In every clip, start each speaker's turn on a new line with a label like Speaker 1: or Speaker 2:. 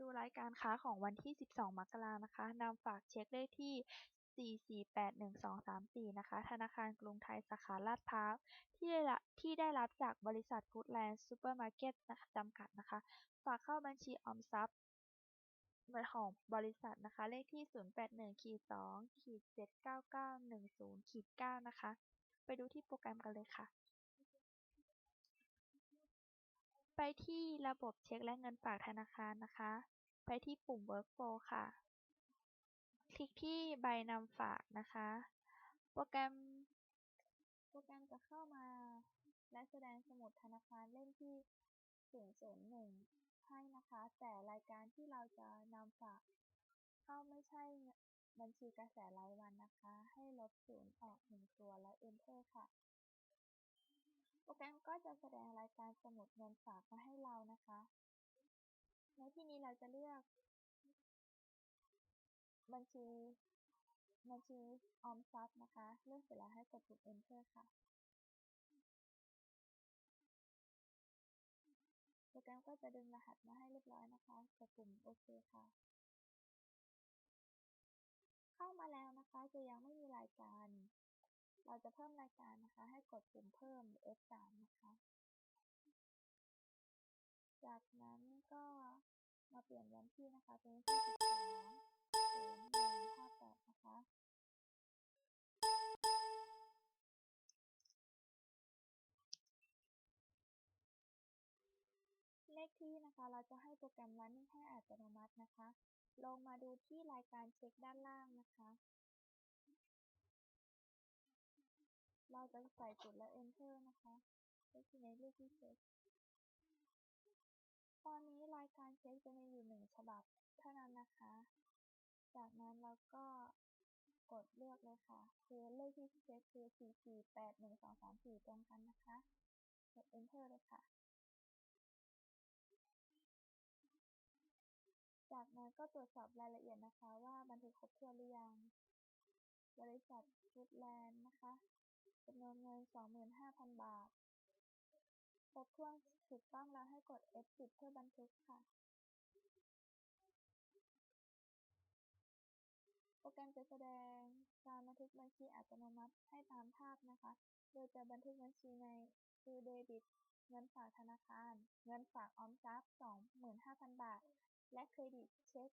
Speaker 1: ดูรายการค้าของวันที่ 12 มกรานะคะ นำฝากเช็คเลขที่ 4481234 นะคะ ธนาคารกรุงไทยสาขาลาดพร้าวที่ได้รับที่ได้รับจากบริษัทฟู้ดแลนด์ซูเปอร์มาร์เก็ตจำกัดนะคะ ฝากเข้าบัญชีออมทรัพย์ของบริษัทนะคะ เลขที่ 081-2-79910-9 นะคะ ไปดูที่โปรแกรมกันเลยค่ะ ไปที่ระบบเช็คและเงินฝากธนาคารนะคะ ไปที่ปุ่ม Workflow ค่ะ คลิกที่ใบนำฝากนะคะ โปรแกรม โปรแกรมจะเข้ามา และแสดงสมุดธนาคารเล่มที่ 001 ให้นะคะ แต่รายการที่เราจะนำฝากเข้าไม่ใช่บัญชีกระแสรายวันนะคะ ให้ลบศูนย์ออกหนึ่งตัวแล้ว Enter ค่ะ โปรแกรมก็จะแสดงรายการสมุดเงินฝากมาให้เรานะคะ ในที่นี้เราจะเลือก บัญชีบัญชีออมทรัพย์นะคะ เลือกเสร็จแล้วให้กดปุ่ม Enter ค่ะ โปรแกรมก็จะดึงรหัสมาให้เรียบร้อยนะคะ กดปุ่มโอเคค่ะ เข้ามาแล้วนะคะจะยังไม่มีรายการ เราจะเพิ่มรายการนะคะ ให้กดปุ่มเพิ่ม F3 ก็มาเปลี่ยนวันที่นะคะ เป็นวันที่12 0158นะคะเลขที่นะคะ เราจะให้โปรแกรม Running ให้อัตโนมัตินะคะ ลงมาดูที่รายการเช็คด้านล่างนะคะ เราจะใส่จุดแล้ว Enter นะคะเลขที่ในเลขที่เช็คต การเช็คจะมีอยู่หนึ่งฉบับเท่านั้นนะคะ จากนั้นเราก็กดเลือกเลยค่ะ คือเลขที่เช็คคือ 4481234 ตรงกันนะคะ กด Enter เลยค่ะ จากนั้นก็ตรวจสอบรายละเอียดนะคะ ว่าบันทึกครบถ้วนหรือยัง บริษัทฟูดแลนด์นะคะจำนวนเงิน 25,000 บาท ครบถ้วนถูกต้องแล้วให้กด F10 เพื่อบันทึกค่ะ โปรแกรมจะแสดงการบันทึกบัญชีอัตโนมัติให้ตามภาพนะคะ โดยจะบันทึกบัญชีในคือเดบิต เงินฝากธนาคาร เงินฝากออมทรัพย์ 25,000 บาท และเครดิตเช็ค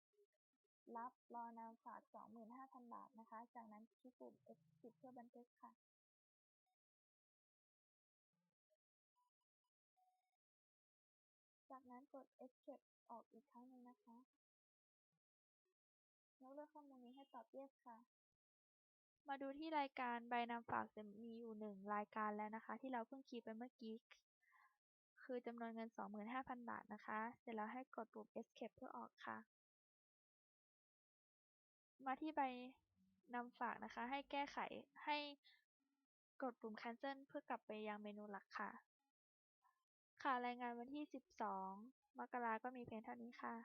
Speaker 1: รับรอนำฝาก 25,000 บาทนะคะ จากนั้นคลิกปุ่ม F10 เพื่อบันทึกค่ะ กด Escape ออกอีกครั้งหนึ่งนะคะ ยกเลิกข้อมูลนี้ให้ตอบ Yes ค่ะ มาดูที่รายการใบนำฝากจะมีอยู่หนึ่งรายการแล้วนะคะ ที่เราเพิ่งคีย์ไปเมื่อกี้ คือจำนวนเงิน 25,000 บาทนะคะ เสร็จแล้วให้กดปุ่ม Escape เพื่อออกค่ะ มาที่ใบนำฝากนะคะ ให้แก้ไขให้กดปุ่ม Cancel เพื่อกลับไปยังเมนูหลักค่ะ ค่ะ รายงานวันที่ 12 มกราก็มีเพียงเท่านี้ค่ะ